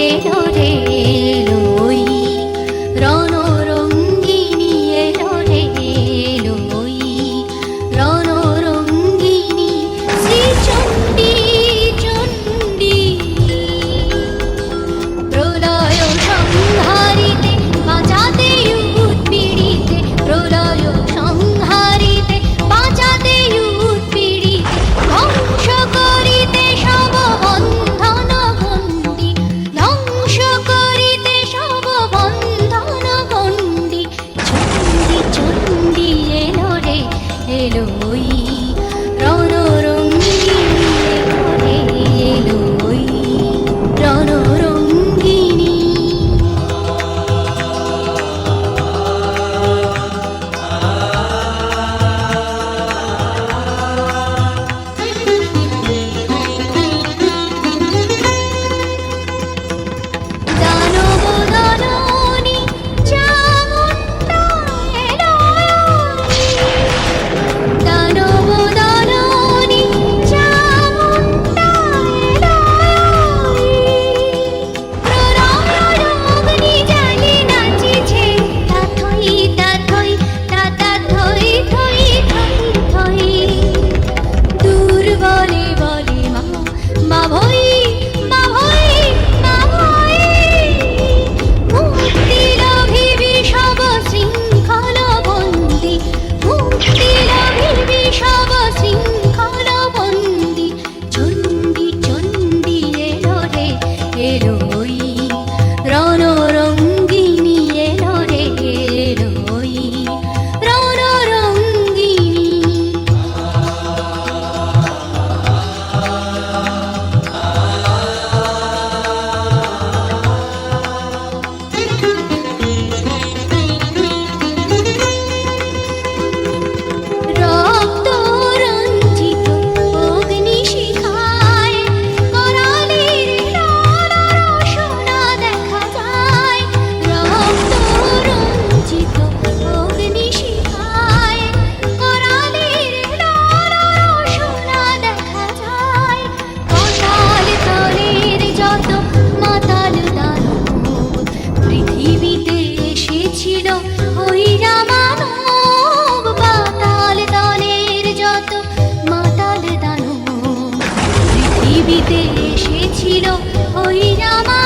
কেন রে quiero. পৃথিবীতে এসেছিল হইরা মানব পাতাল দলের যত মাতাল দানব। পৃথিবীতে এসেছিল হইরা মানব